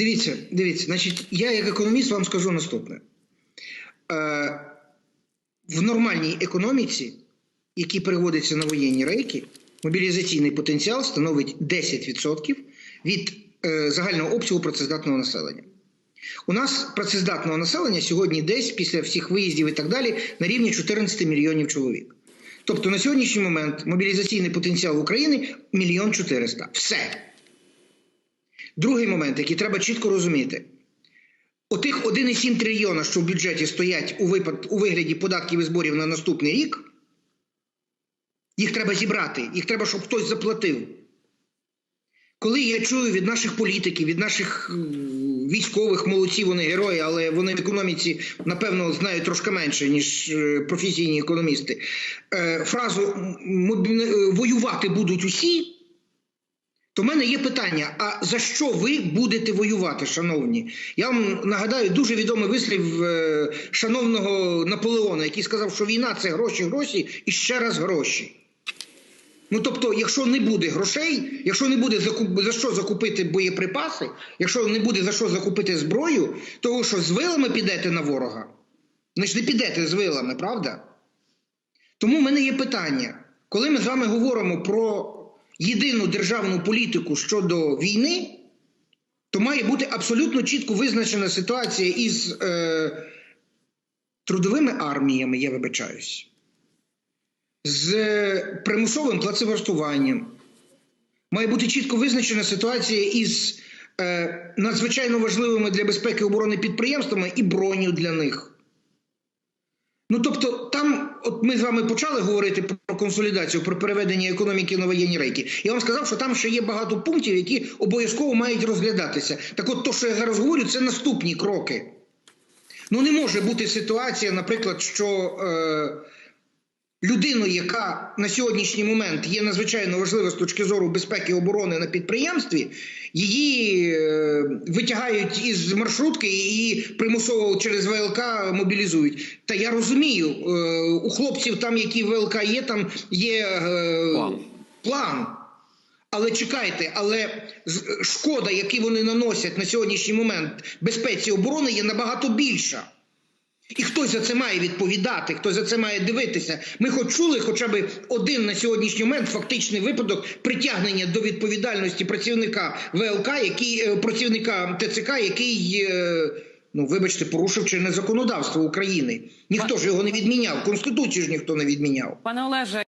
Дивіться, дивіться, значить, я як економіст вам скажу наступне. Е, в нормальній економіці, які переводяться на воєнні рейки, мобілізаційний потенціал становить 10% від е, загального обсягу працездатного населення. У нас працездатного населення сьогодні десь після всіх виїздів і так далі на рівні 14 мільйонів чоловік. Тобто на сьогоднішній момент мобілізаційний потенціал України мільйон 400. Все. Другий момент, який треба чітко розуміти. Отих 1,7 трильйона, що в бюджеті стоять у, випад, у вигляді податків і зборів на наступний рік, їх треба зібрати, їх треба, щоб хтось заплатив. Коли я чую від наших політиків, від наших військових молодці, вони герої, але вони в економіці, напевно, знають трошки менше, ніж е, професійні економісти, е, фразу воювати будуть усі. То в мене є питання: а за що ви будете воювати, шановні? Я вам нагадаю дуже відомий вислів е, шановного Наполеона, який сказав, що війна це гроші, гроші і ще раз гроші. Ну тобто, якщо не буде грошей, якщо не буде за що закупити боєприпаси, якщо не буде за що закупити зброю, то що з вилами підете на ворога? Ви ж не підете з вилами, правда? Тому в мене є питання: коли ми з вами говоримо про єдину державну політику щодо війни, то має бути абсолютно чітко визначена ситуація із е, трудовими арміями, я вибачаюсь, з е, примусовим працевлаштуванням. Має бути чітко визначена ситуація із е, надзвичайно важливими для безпеки оборони підприємствами і броню для них. Ну тобто, там, от ми з вами почали говорити про консолідацію, про переведення економіки на воєнні рейки. Я вам сказав, що там ще є багато пунктів, які обов'язково мають розглядатися. Так, от то, що я зараз говорю, це наступні кроки. Ну не може бути ситуація, наприклад, що е, людину, яка на сьогоднішній момент є надзвичайно важлива з точки зору безпеки і оборони на підприємстві, її е, витягають із маршрутки і примусово через ВЛК мобілізують. Та я розумію, е, у хлопців там, які ВЛК є, там є е, План. план. Але чекайте, але шкода, яку вони наносять на сьогоднішній момент безпеці оборони, є набагато більша. І хтось за це має відповідати, хтось за це має дивитися. Ми хоч чули хоча б один на сьогоднішній момент фактичний випадок притягнення до відповідальності працівника ВЛК, який е, працівника ТЦК, який, е, ну вибачте, порушив чинне законодавство України. Ніхто ж його не відміняв. Конституцію ж ніхто не відміняв. Пане Олеже,